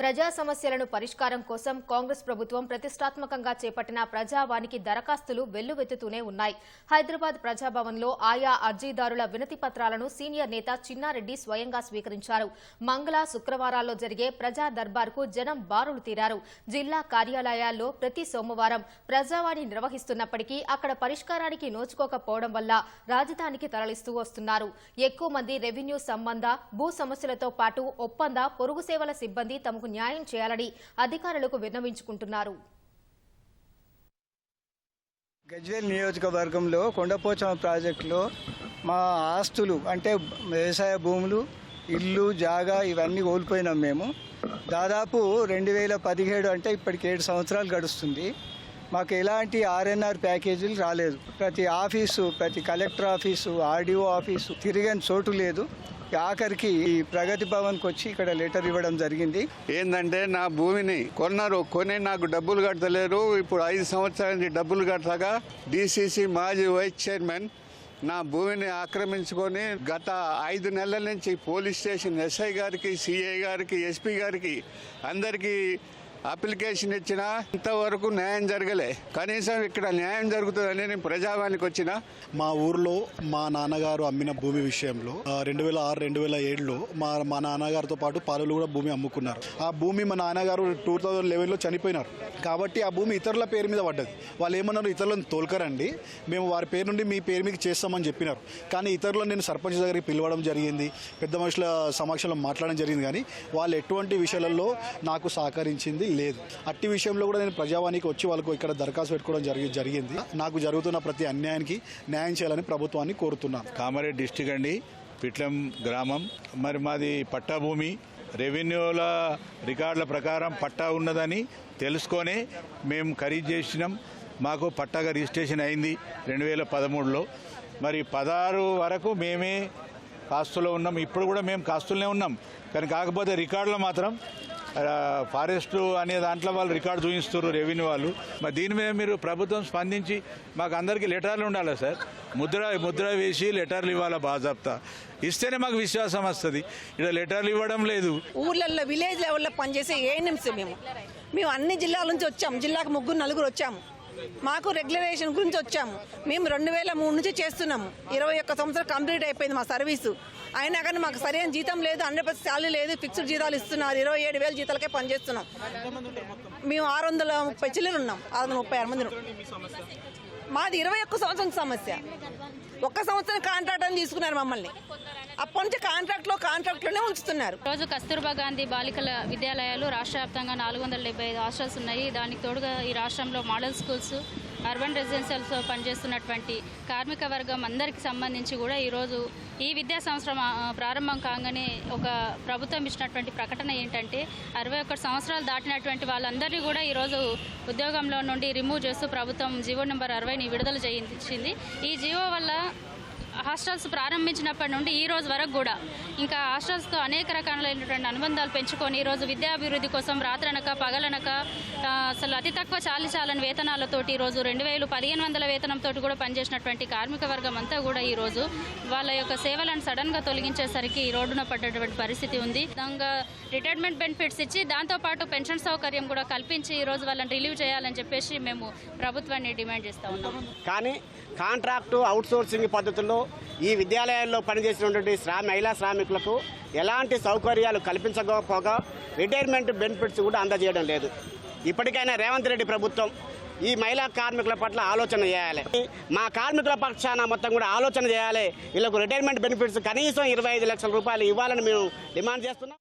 ప్రజా సమస్యలను పరిష్కారం కోసం కాంగ్రెస్ ప్రభుత్వం ప్రతిష్టాత్మకంగా చేపట్టిన ప్రజావానికి దరఖాస్తులు వెల్లువెత్తుతూనే ఉన్నాయి. హైదరాబాద్ ప్రజాభవన్లో ఆయా అర్జీదారుల వినతి పత్రాలను సీనియర్ నేత చిన్నారెడ్డి స్వయంగా స్వీకరించారు. మంగళ శుక్రవారాల్లో జరిగే ప్రజా దర్బార్కు జనం బారులు తీరారు. జిల్లా కార్యాలయాల్లో ప్రతి సోమవారం ప్రజావాణి నిర్వహిస్తున్నప్పటికీ అక్కడ పరిష్కారానికి నోచుకోకపోవడం వల్ల రాజధానికి తరలిస్తూ వస్తున్నారు. ఎక్కువ మంది రెవెన్యూ సంబంధ భూ సమస్యలతో పాటు ఒప్పంద పొరుగు సేవల సిబ్బంది తమకు న్యాయం చేయాలని అధికారులకు విన్నవించుకుంటున్నారు. గజ్వేల్ నియోజకవర్గంలో కొండపోచమ్మ ప్రాజెక్టులో మా ఆస్తులు అంటే వ్యవసాయ భూములు ఇల్లు జాగా ఇవన్నీ కోల్పోయినాం మేము. దాదాపు రెండు వేల పదిహేడు అంటే ఇప్పటికి ఏడు సంవత్సరాలు గడుస్తుంది. మాకు ఎలాంటి ఆర్ఎన్ఆర్ ప్యాకేజీలు రాలేదు. ప్రతి ఆఫీసు ప్రతి కలెక్టర్ ఆఫీసు ఆర్డీఓ ఆఫీసు తిరిగని చోటు లేదు. ఆఖరికి ఈ ప్రగతి భవన్కి వచ్చి ఇక్కడ లెటర్ ఇవ్వడం జరిగింది. ఏంటంటే నా భూమిని కొన్నారు. కొని నాకు డబ్బులు కట్టలేరు. ఇప్పుడు ఐదు సంవత్సరాల నుంచి డబ్బులు కట్టగా డిసిసి మాజీ వైస్ చైర్మన్ నా భూమిని ఆక్రమించుకొని గత ఐదు నెలల నుంచి పోలీస్ స్టేషన్ ఎస్ఐ గారికి సిఐ గారికి ఎస్పీ గారికి అందరికీ అప్లికేషన్ ఇచ్చిన ఇంతవరకు న్యాయం జరగలే. కనీసం ఇక్కడ న్యాయం జరుగుతుందని నేను ప్రజావానికి వచ్చిన. మా ఊర్లో మా నాన్నగారు అమ్మిన భూమి విషయంలో రెండు వేల ఆరు రెండు వేల ఏడులో మా మా నాన్నగారితో పాటు పాలలు కూడా భూమి అమ్ముకున్నారు. ఆ భూమి మా నాన్నగారు టూ థౌజండ్ లెవెన్లో చనిపోయినారు. కాబట్టి ఆ భూమి ఇతరుల పేరు మీద పడ్డది. వాళ్ళు ఏమన్నారు ఇతరులను తోలుకరండి. మేము వారి పేరు నుండి మీ పేరు మీకు చేస్తామని చెప్పినారు. కానీ ఇతరులను నేను సర్పంచ్ దగ్గరికి పిలవడం జరిగింది. పెద్ద మనుషుల సమక్షంలో మాట్లాడడం జరిగింది. కానీ వాళ్ళు ఎటువంటి విషయాలలో నాకు సహకరించింది లేదు. అట్టి విషయంలో కూడా నేను ప్రజావానికి వచ్చి వాళ్ళకు ఇక్కడ దరఖాస్తు పెట్టుకోవడం జరిగి జరిగింది. నాకు జరుగుతున్న ప్రతి అన్యాయానికి న్యాయం చేయాలని ప్రభుత్వాన్ని కోరుతున్నాను. కామారెడ్డి డిస్టిక్ అండి పిట్లం గ్రామం. మరి మాది పట్టాభూమి. రెవెన్యూల రికార్డుల ప్రకారం పట్టా ఉన్నదని తెలుసుకొని మేము ఖరీదు చేసినాం. మాకు పట్టాగా రిజిస్ట్రేషన్ అయింది రెండు వేల పదమూడులో. మరి పదహారు వరకు మేమే కాస్తులో ఉన్నాం. ఇప్పుడు కూడా మేము కాస్తులనే ఉన్నాం. కానీ కాకపోతే రికార్డులో మాత్రం ఫారెస్ట్ అనే దాంట్లో వాళ్ళు రికార్డు చూపిస్తున్నారు రెవెన్యూ వాళ్ళు. మరి దీని మీద మీరు ప్రభుత్వం స్పందించి మాకు అందరికీ లెటర్లు ఉండాలి సార్? ముద్ర ముద్ర వేసి లెటర్లు ఇవ్వాలి బాజాబ్తా ఇస్తేనే మాకు విశ్వాసం వస్తుంది. ఇక్కడ లెటర్లు ఇవ్వడం లేదు. ఊర్లలో విలేజ్ లెవెల్లో పనిచేసే ఏఎన్ఎంసీ మేము? మేము అన్ని జిల్లాల నుంచి వచ్చాము జిల్లాకు ముగ్గురు నలుగురు వచ్చాము. మాకు రెగ్యులరేషన్ గురించి వచ్చాము. మేము రెండు వేల మూడు నుంచి చేస్తున్నాము. ఇరవై ఒక్క సంవత్సరం కంప్లీట్ అయిపోయింది మా సర్వీసు అయినా కానీ మాకు సరైన జీతం లేదు హండ్రెడ్ పర్సెంట్ శాలరీ లేదు ఫిక్స్డ్ జీతాలు ఇస్తున్నారు. ఇరవై ఏడు వేల జీతాలకే పనిచేస్తున్నాం మేము ఆరు వందల ముప్పై చిల్లలు ఉన్నాం. ఆరు వందల ముప్పై ఆరు మంది మాది ఇరవై ఒక్క సంవత్సరం సమస్య. ఒక్క సంవత్సరం కాంట్రాక్ట్ అని తీసుకున్నారు మమ్మల్ని. అప్పటి నుంచి కాంట్రాక్ట్లో కాంట్రాక్ట్లోనే ఉంచుతున్నారు. రోజు కస్తూర్బా గాంధీ బాలికల విద్యాలయాలు రాష్ట్ర వ్యాప్తంగా నాలుగు వందల డెబ్బై ఐదు హాస్టల్స్ ఉన్నాయి. దానికి తోడుగా ఈ రాష్ట్రంలో మోడల్ స్కూల్స్ అర్బన్ రెసిడెన్షియల్స్లో పనిచేస్తున్నటువంటి కార్మిక వర్గం అందరికి సంబంధించి కూడా ఈరోజు ఈ విద్యా సంవత్సరం ప్రారంభం కాగానే ఒక ప్రభుత్వం ఇచ్చినటువంటి ప్రకటన ఏంటంటే అరవై ఒకటి సంవత్సరాలు దాటినటువంటి వాళ్ళందరినీ కూడా ఈరోజు ఉద్యోగంలో నుండి రిమూవ్ చేస్తూ ప్రభుత్వం జీవో నెంబర్ అరవైని విడుదల చేయించింది. ఈ జీవో వల్ల హాస్టల్స్ ప్రారంభించినప్పటి నుండి ఈ రోజు వరకు కూడా ఇంకా హాస్టల్స్తో అనేక రకాలైనటువంటి అనుబంధాలు పెంచుకొని ఈరోజు విద్యాభివృద్ధి కోసం రాత్రనక పగలనక అసలు అతి తక్కువ చాలి చాలని వేతనాలతోటి ఈరోజు రెండు వేలు పదిహేను వందల వేతనంతో కూడా పనిచేసినటువంటి కార్మిక వర్గం అంతా కూడా ఈరోజు వాళ్ళ యొక్క సేవలను సడన్గా తొలగించేసరికి ఈ రోడ్డున పడ్డటువంటి పరిస్థితి ఉంది. విధంగా రిటైర్మెంట్ బెనిఫిట్స్ ఇచ్చి దాంతోపాటు పెన్షన్ సౌకర్యం కూడా కల్పించి ఈరోజు వాళ్ళని రిలీవ్ చేయాలని చెప్పేసి మేము ప్రభుత్వాన్ని డిమాండ్ చేస్తూ ఉన్నాం. కానీ కాంట్రాక్టు అవుట్సోర్సింగ్ పద్ధతుల్లో ఈ విద్యాలయాల్లో పనిచేసినటువంటి శ్రా మహిళా శ్రామికులకు ఎలాంటి సౌకర్యాలు కల్పించకపోగా రిటైర్మెంట్ బెనిఫిట్స్ కూడా అందజేయడం లేదు. ఇప్పటికైనా రేవంత్ రెడ్డి ప్రభుత్వం ఈ మహిళా కార్మికుల పట్ల ఆలోచన చేయాలి. మా కార్మికుల పక్షాన మొత్తం కూడా ఆలోచన చేయాలి. వీళ్ళకు రిటైర్మెంట్ బెనిఫిట్స్ కనీసం ఇరవై ఐదు లక్షల రూపాయలు ఇవ్వాలని మేము డిమాండ్ చేస్తున్నాం.